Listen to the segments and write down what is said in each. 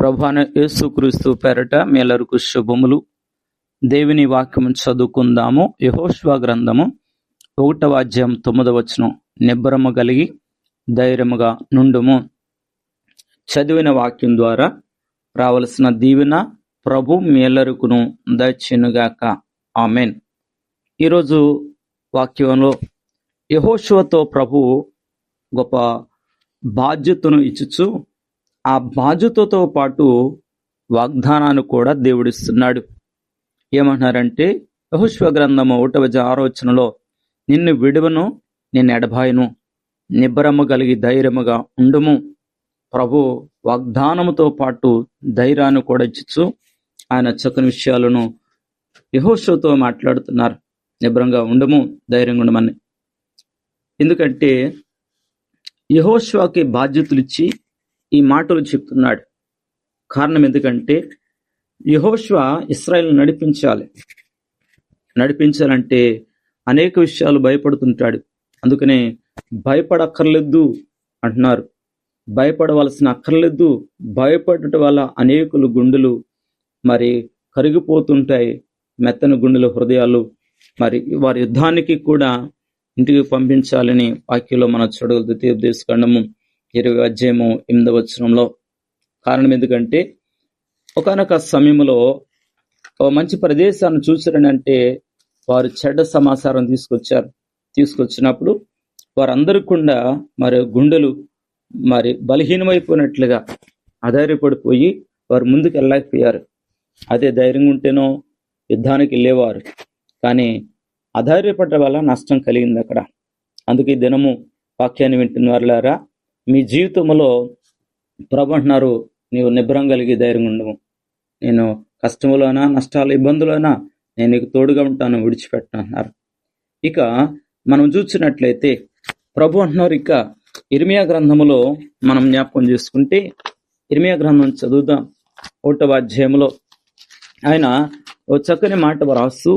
ప్రభాన యేసుక్రీస్తు పెరట మేలరుకు శుభములు. దేవుని వాక్యము చదువుకుందాము. యహోష్వా గ్రంథము ఒకటవ అధ్యాయం తొమ్మిదవ నిబ్బరము కలిగి ధైర్యముగా నుండుము. చదివిన వాక్యం ద్వారా రావలసిన దీవెన ప్రభు మేలరుకును దచ్చినుగాక ఆమెన్. ఈరోజు వాక్యంలో యహోష్వతో ప్రభు గొప్ప బాధ్యతను ఇచ్చుచు ఆ బాధ్యతతో పాటు వాగ్దానాన్ని కూడా దేవుడిస్తున్నాడు. ఏమంటున్నారంటే యహుశ్వ గ్రంథము ఒకటవ ఆలోచనలో నిన్ను విడువను నేను ఎడబాయను నిబ్బరము కలిగి ధైర్యముగా ఉండుము. ప్రభు వాగ్దానముతో పాటు ధైర్యాన్ని కూడా ఇచ్చు ఆయన చక్కని విషయాలను యహోషతో మాట్లాడుతున్నారు. నిబ్రంగా ఉండము ధైర్యంగా ఉండమని. ఎందుకంటే యహోష్వాకి బాధ్యతలు ఇచ్చి ఈ మాటలు చెప్తున్నాడు. కారణం ఎందుకంటే యహోష్వ ఇస్రాయల్ నడిపించాలి. నడిపించాలంటే అనేక విషయాలు భయపడుతుంటాడు. అందుకనే భయపడక్కర్లేదు అంటున్నారు. భయపడవలసిన అక్కర్లేదు. భయపడటం వల్ల అనేకులు గుండెలు మరి కరిగిపోతుంటాయి. మెత్తని గుండెల హృదయాలు మరి వారి యుద్ధానికి కూడా ఇంటికి పంపించాలని వాక్యంలో మన చూడగలుగుతాయి దేశ ఖండము ఇరవై అధ్యాయము ఎనిమిదవ వచనంలో కారణం ఎందుకంటే ఒకనొక సమయంలో ఓ మంచి ప్రదేశాన్ని చూసారని అంటే వారు చెడ్డ సమాచారం తీసుకొచ్చారు. తీసుకొచ్చినప్పుడు వారందరూ కూడా మరి గుండెలు మరి బలహీనమైపోయినట్లుగా ఆధారపడిపోయి వారు ముందుకు వెళ్ళలేకపోయారు. అదే ధైర్యంగా ఉంటేనో యుద్ధానికి వెళ్ళేవారు. కానీ అధైర్యపడటం వల్ల నష్టం కలిగింది అక్కడ. అందుకే దినము వాక్యాన్ని వింటున్న వారులారా మీ జీవితంలో ప్రభు అంటున్నారు నీవు నిబ్రం కలిగి ధైర్యం ఉండము నేను కష్టములోనా నష్టాలు ఇబ్బందులైనా నేను నీకు తోడుగా ఉంటాను విడిచిపెట్టనున్నారు ఇక మనం చూసినట్లయితే ప్రభు అంటున్నారు ఇక ఇర్మియా గ్రంథములో మనం జ్ఞాపకం చేసుకుంటే ఇర్మియా గ్రంథం చదువుదాం ఒకటవ అధ్యాయంలో ఆయన ఓ చక్కని మాట రాస్తూ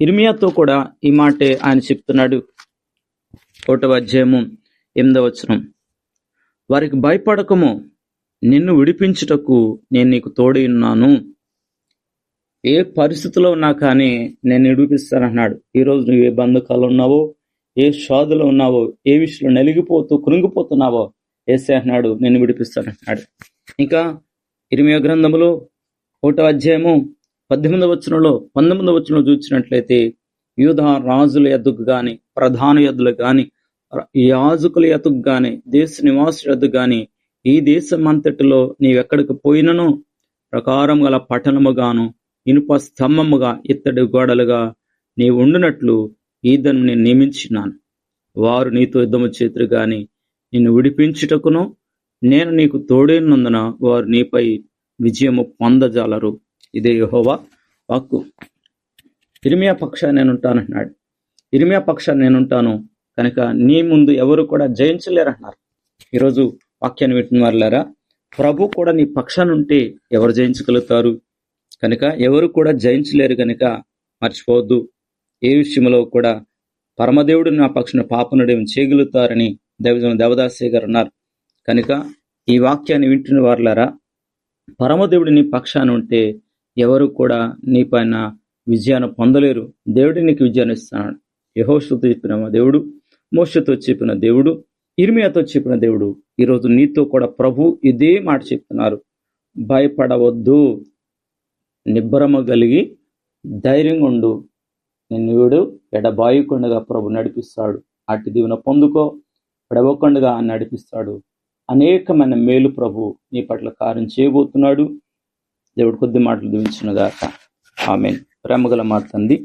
ఇర్మియాతో కూడా ఈ మాటే ఆయన చెప్తున్నాడు. ఒకటవ అధ్యాయము ఎనిమిదవచనం వారికి భయపడకము. నిన్ను విడిపించుటకు నేను నీకు తోడి ఉన్నాను. ఏ పరిస్థితిలో ఉన్నా కానీ నేను విడిపిస్తానన్నాడు. ఈరోజు నువ్వు ఏ బంధకాలు ఉన్నావో ఏ షాదులో ఉన్నావో ఏ విషయంలో నలిగిపోతూ కృంగిపోతున్నావో ఏసే అన్నాడు నేను విడిపిస్తానన్నాడు. ఇంకా ఇరిమియ గ్రంథములో ఒకటో అధ్యాయము పద్దెనిమిదవ వచనంలో పంతొమ్మిదవ వచనంలో చూసినట్లయితే యూధ రాజుల ఎద్దుకు కానీ ప్రధాన ఎద్దులకు కానీ యాజకుల ఎద్దుకు గాని దేశ నివాసుల ఎద్దుకు గాని ఈ దేశం అంతటిలో నీవెక్కడికి పోయినను? ప్రకారం గల పట్టణముగాను ఇనుప స్తంభముగా ఇత్తడి గోడలుగా నీ ఉండునట్లు ఈదను నేను నియమించినాను. వారు నీతో యుద్ధము చేతురు గాని నిన్ను విడిపించుటకును నేను నీకు తోడైనందున వారు నీపై విజయము పొందజాలరు. ఇదే యహోవా వాక్కు. ఇరిమియా పక్షాన్ని నేను ఉంటానంటున్నాడు ఇరిమియా పక్షాన్ని నేను ఉంటాను కనుక నీ ముందు ఎవరు కూడా జయించలేరు అన్నారు ఈరోజు వాక్యాన్ని వింటున్న వారులారా ప్రభు కూడా నీ పక్షాన్ని ఉంటే ఎవరు జయించగలుగుతారు? కనుక ఎవరు కూడా జయించలేరు కనుక మర్చిపోవద్దు. ఏ విషయంలో కూడా పరమదేవుడు నా పక్షున పాపనుడేమి చేయగలుగుతారని దైవజన దేవదాసే గారు అన్నారు. కనుక ఈ వాక్యాన్ని వింటున్న వారులారా పరమదేవుడు నీ పక్షాన్ని ఉంటే ఎవరు కూడా నీ పైన విజయాన్ని పొందలేరు. దేవుడి నీకు విజయాన్ని ఇస్తున్నాడు. యహోషతో చెప్పిన దేవుడు మోసతో చెప్పిన దేవుడు ఇర్మియాతో చెప్పిన దేవుడు ఈరోజు నీతో కూడా ప్రభు ఇదే మాట చెప్తున్నారు. భయపడవద్దు నిబ్బరమ కలిగి ధైర్యంగా ఉండు. నిన్ను వీడు ఎడబాయకుండగా ప్రభు నడిపిస్తాడు. అటు దీవెన పొందుకో ఎడవకుండగా నడిపిస్తాడు. అనేకమైన మేలు ప్రభు నీ పట్ల కార్యం చేయబోతున్నాడు. దేవుడు కొద్ది మాటలు దీవించినగాక. ఆమె ప్రేమగల మాట తంది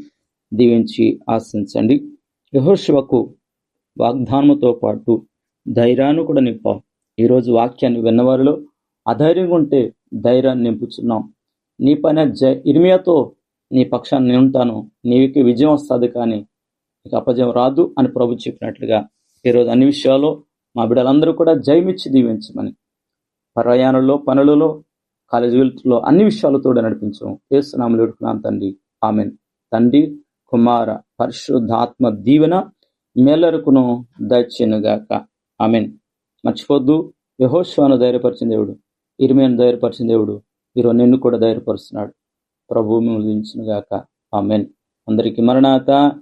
దీవించి ఆశించండి. యహోశివకు వాగ్దానముతో పాటు ధైర్యాన్ని కూడా నింపాం. ఈరోజు వాక్యాన్ని విన్నవారిలో అధైర్యంగా ఉంటే ధైర్యాన్ని నింపుచున్నాం. నీ పైన జ ఇర్మియాతో నీ పక్షాన్ని నేను ఉంటాను. నీవికి విజయం వస్తుంది కానీ నీకు అపజయం రాదు అని ప్రభు చెప్పినట్లుగా ఈరోజు అన్ని విషయాల్లో మా బిడ్డలందరూ కూడా జయమిచ్చి దీవించమని ప్రయాణంలో పనులలో కాలేజీలో అన్ని విషయాలతో నడిపించాం. ఏసునామలు ఎడుకున్నాను తండ్రి. ఆమెన్. తండ్రి కుమార పరిశుద్ధాత్మ దీవెన మేలరుకును దయచేనుగాక ఆమెన్. మర్చిపోద్దు యహోశ్వాను ధైర్యపరిచిన దేవుడు ఇరిమేను ధైర్యపరిచిన దేవుడు ఈరోజు నిన్ను కూడా ధైర్యపరుస్తున్నాడు. ప్రభు మిమ్మల్ని గాక ఆమెన్. అందరికీ మరణాత.